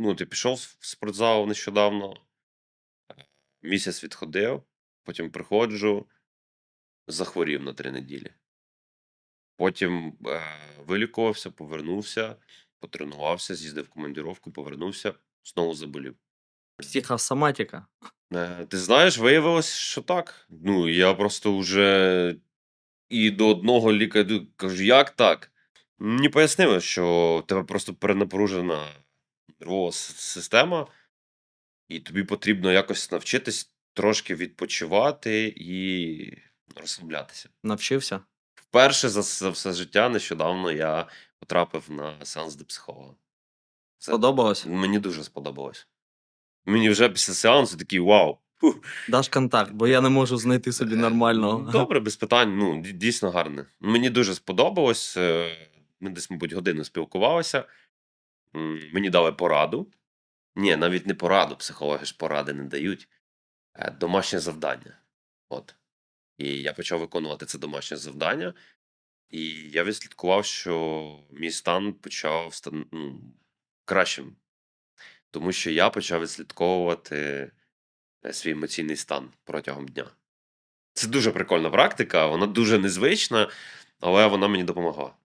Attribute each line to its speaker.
Speaker 1: ну, ти пішов в спортзал нещодавно, місяць відходив, потім приходжу, захворів на 3 неділі. Потім е, вилікувався, повернувся, потренувався, з'їздив в командировку, повернувся, знову заболів.
Speaker 2: Психосоматика.
Speaker 1: Е, Ти знаєш, виявилось, що так. Ну, я просто вже і до одного лікаря кажу, як так? Мені пояснили, що тебе просто перенапружена нервова система, і тобі потрібно якось навчитись трошки відпочивати і розслаблятися.
Speaker 2: Навчився.
Speaker 1: Вперше за, за все життя нещодавно я потрапив на сеанс до психолога. Це
Speaker 2: Сподобалось?
Speaker 1: мені дуже сподобалось. Мені вже після сеансу такий вау. Фух.
Speaker 2: Даш контакт, бо я не можу знайти собі нормального.
Speaker 1: Добре, без питань. Ну, дійсно гарне. Мені дуже сподобалось. е, Ми десь, мабуть, годину спілкувалися. Мені дали пораду. Ні, навіть не пораду, психологи ж поради не дають. Е, Домашнє завдання. От. І я почав виконувати це домашнє завдання. І я відслідкував, що мій стан почав стан... ну, кращим. Тому що я почав відслідковувати е, свій емоційний стан протягом дня. Це дуже прикольна практика, вона дуже незвична, але вона мені допомогла.